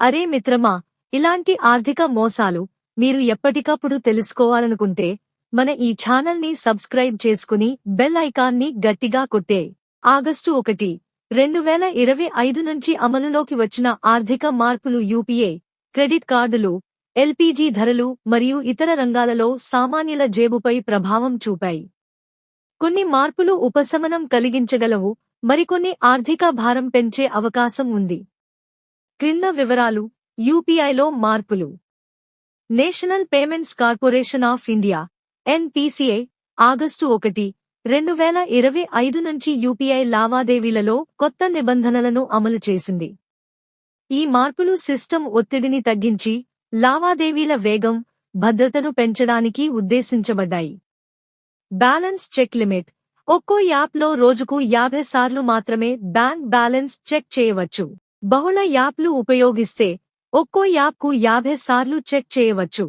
అరే మిత్రమా ఇలాంటి ఆర్థిక మోసాలు మీరు ఎప్పటికప్పుడు తెలుసుకోవాలనుకుంటే మన ఈ ఛానల్ని సబ్స్క్రైబ్ చేసుకుని బెల్ ఐకాన్ని గట్టిగా కొట్టే. ఆగస్టు ఒకటి రెండు వేల ఇరవై ఐదు నుంచి అమలులోకి వచ్చిన ఆర్థిక మార్పులు యూపీఏ క్రెడిట్ కార్డులు ఎల్పీజీ ధరలు మరియు ఇతర రంగాలలో సామాన్యుల జేబుపై ప్రభావం చూపాయి. కొన్ని మార్పులు ఉపశమనం కలిగించగలవు మరికొన్ని ఆర్థిక భారం పెంచే అవకాశం ఉంది. క్రింద వివరాలు యూపీఐలో మార్పులు. National Payments Corporation of India NPCI August ఒకటి రెండు వేల ఇరవై ఐదు నుంచి యూపీఐ లావాదేవీలలో కొత్త నిబంధనలను అమలు చేసింది. ఈ మార్పులు సిస్టమ్ ఒత్తిడిని తగ్గించి లావాదేవీల వేగం భద్రతను పెంచడానికి ఉద్దేశించబడ్డాయి. Balance check limit. ఒక్కో యాప్లో రోజుకు యాభై సార్లు మాత్రమే బ్యాంక్ బ్యాలెన్స్ చెక్ చేయవచ్చు. బహుళ యాప్లు ఉపయోగిస్తే ఒక్కో యాప్కు యాభై సార్లు చెక్ చేయవచ్చు.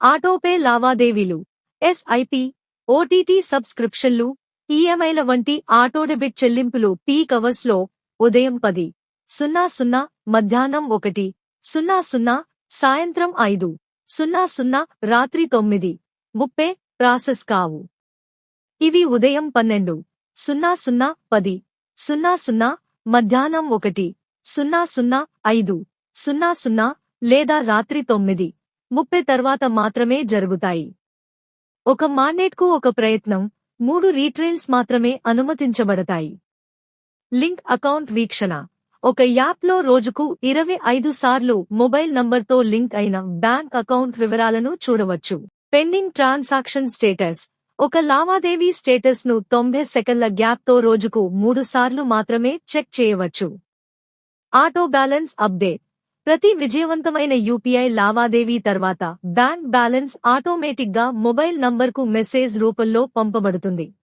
ఆటోపే లావాదేవీలు ఎస్ఐపి ఓటీటీ సబ్స్క్రిప్షన్లు ఈఎంఐల వంటి ఆటోడెబిట్ చెల్లింపులు పీక్ అవర్స్లో ఉదయం పది సున్నా సున్నా మధ్యాహ్నం ఒకటి సున్నా సున్నా సాయంత్రం ఐదు సున్నా సున్నా రాత్రి తొమ్మిది ముప్పే ప్రాసెస్ కావు. ఇవి ఉదయం పన్నెండు సున్నా సున్నా పది సున్నా సున్నా మధ్యాహ్నం ఒకటి సున్నా సున్నా ఐదు సున్నా సున్నా లేదా రాత్రి తొమ్మిది ముప్పై తర్వాత మాత్రమే జరుగుతాయి. ఒక మాండేట్కు ఒక ప్రయత్నం మూడు రీట్రైల్స్ మాత్రమే అనుమతించబడతాయి. లింక్ అకౌంట్ వీక్షణ. ఒక యాప్లో రోజుకు ఇరవై ఐదు సార్లు మొబైల్ నంబర్తో లింక్ అయిన బ్యాంక్ అకౌంట్ వివరాలను చూడవచ్చు. Pending transaction status. ఒక లావాదేవీ స్టేటస్ను తొంభై సెకండ్ల గ్యాప్తో రోజుకు మూడు సార్లు మాత్రమే చెక్ చేయవచ్చు. Auto balance update. ప్రతి విజయవంతమైన యూపీఐ లావాదేవీ తర్వాత బ్యాంక్ బ్యాలెన్స్ ఆటోమేటిక్గా మొబైల్ నంబర్కు మెసేజ్ రూపంలో పంపబడుతుంది.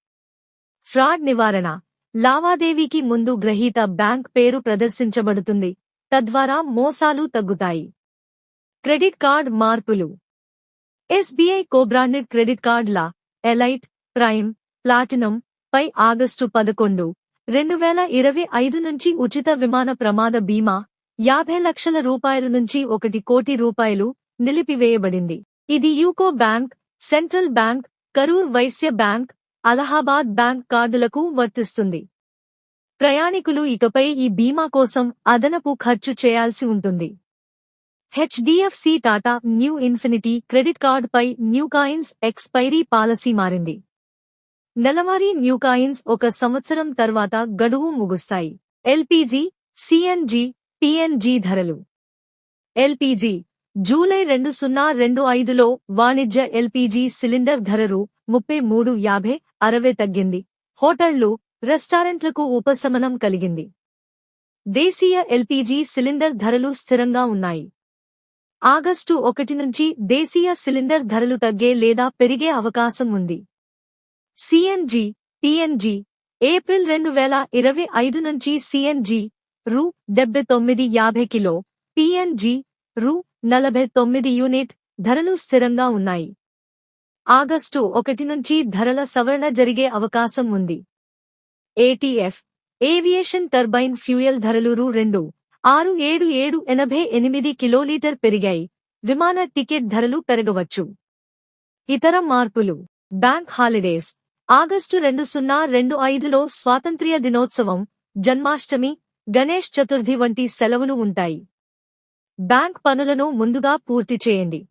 ఫ్రాడ్ నివారణ. లావాదేవీకి ముందు గ్రహీత బ్యాంక్ పేరు ప్రదర్శించబడుతుంది. తద్వారా మోసాలు తగ్గుతాయి. క్రెడిట్ కార్డ్ మార్పులు. ఎస్బీఐ కోబ్రాండెడ్ క్రెడిట్ కార్డ్ల ఎలైట్ ప్రైమ్ ప్లాటినం పై ఆగస్టు పదకొండు రెండు వేల ఇరవై ఐదు నుంచి ఉచిత విమాన ప్రమాద బీమా యాభై లక్షల రూపాయల నుంచి ఒకటి కోటి రూపాయలు నిలిపివేయబడింది. ఇది UCO bank central bank Karur Vysya bank Allahabad bank కార్డులకు వర్తిస్తుంది. ప్రయాణికులు ఇకపై ఈ బీమా కోసం అదనపు ఖర్చు చేయాల్సి ఉంటుంది. HDFC Tata Neu infinity credit card పై న్యూ కాయిన్స్ ఎక్స్పైరీ పాలసీ మారింది. నెలవారీ న్యూకాయిన్స్ ఒక సంవత్సరం తర్వాత గడువు ముగుస్తాయి. ఎల్పీజీ సిఎన్జి పిఎన్జి ధరలు. ఎల్పీజీ జూలై రెండు సున్నా రెండు ఐదులో వాణిజ్య ఎల్పీజీ సిలిండర్ ధరలు ముప్పై మూడు యాభై అరవై తగ్గింది. హోటళ్ళు రెస్టారెంట్లకు ఉపశమనం కలిగింది. దేశీయ ఎల్పీజీ సిలిండర్ ధరలు స్థిరంగా ఉన్నాయి. ఆగస్టు ఒకటి నుంచి దేశీయ సిలిండర్ ధరలు తగ్గే లేదా పెరిగే అవకాశం ఉంది. సిఎన్జి పిఎన్జి ఏప్రిల్ రెండు వేల ఇరవై ఐదు నుంచి సిఎన్జి రూ. డెబ్బై తొమ్మిది యాభై కిలో పిఎన్జి రూ. నలభై తొమ్మిది యూనిట్ ధరలు స్థిరంగా ఉన్నాయి. ఆగస్టు ఒకటి నుంచి ధరల సవరణ జరిగే అవకాశం ఉంది. ఏటీఎఫ్ ఏవియేషన్ టర్బైన్ ఫ్యూయల్ ధరలు రూ. రెండు ఆరు ఏడు ఏడు ఎనభై ఎనిమిది కిలోలీటర్ పెరిగాయి. విమాన టికెట్ ధరలు పెరగవచ్చు. ఇతర మార్పులు బ్యాంక్ హాలిడేస్ ఆగస్టు రెండు సున్నా రెండు ఐదులో స్వాతంత్ర్య దినోత్సవం జన్మాష్టమి గణేష్ చతుర్థి వంటి సెలవులు ఉంటాయి. బ్యాంక్ పనులను ముందుగా పూర్తి చేయండి.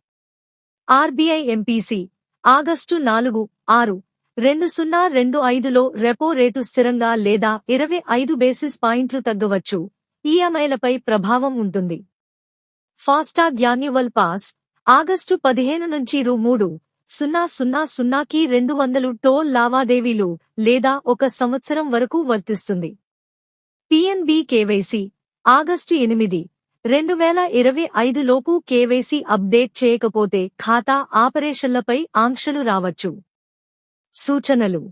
ఆర్బీఐ ఎంపీసీ ఆగస్టు నాలుగు ఆరు రెండు సున్నా రెండు ఐదులో రెపో రేటు స్థిరంగా లేదా ఇరవై ఐదు బేసిస్ పాయింట్లు తగ్గవచ్చు. ఈఎంఐలపై ప్రభావం ఉంటుంది. ఫాస్టాగ్ యాన్యువల్ పాస్ ఆగస్టు పదిహేను నుంచి రూ మూడు సున్నా సున్నా సున్నాకి రెండు వందలు టోల్ లావాదేవీలు లేదా ఒక సంవత్సరం వరకు వర్తిస్తుంది. పిఎన్బి కేవైసీ ఆగస్టు ఎనిమిది రెండు వేల ఇరవై ఐదులోపు కేవైసీ అప్డేట్ చేయకపోతే ఖాతా ఆపరేషన్లపై ఆంక్షలు రావచ్చు. సూచనలు.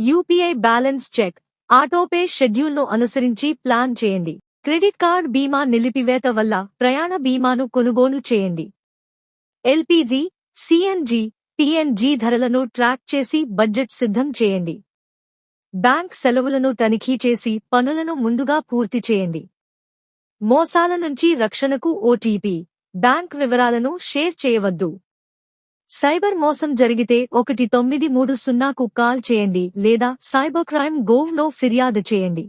యూపీఐ బ్యాలెన్స్ చెక్ ఆటోపే షెడ్యూల్ను అనుసరించి ప్లాన్ చేయండి. క్రెడిట్ కార్డ్ బీమా నిలిపివేత వల్ల ప్రయాణ బీమాను కొనుగోలు చేయండి. ఎల్పీజీ సిఎన్జి పిఎన్జి ధరలను ట్రాక్ చేసి బడ్జెట్ సిద్ధం చేయండి. బ్యాంక్ సెలవులను తనిఖీ చేసి పనులను ముందుగా పూర్తి చేయండి. మోసాల నుంచి రక్షణకు ఓటీపీ బ్యాంక్ వివరాలను షేర్ చేయవద్దు. సైబర్ మోసం జరిగితే ఒకటి తొమ్మిది మూడు సున్నాకు కాల్ చేయండి లేదా సైబర్ క్రైమ్ గోవ్ నో ఫిర్యాదు చేయండి.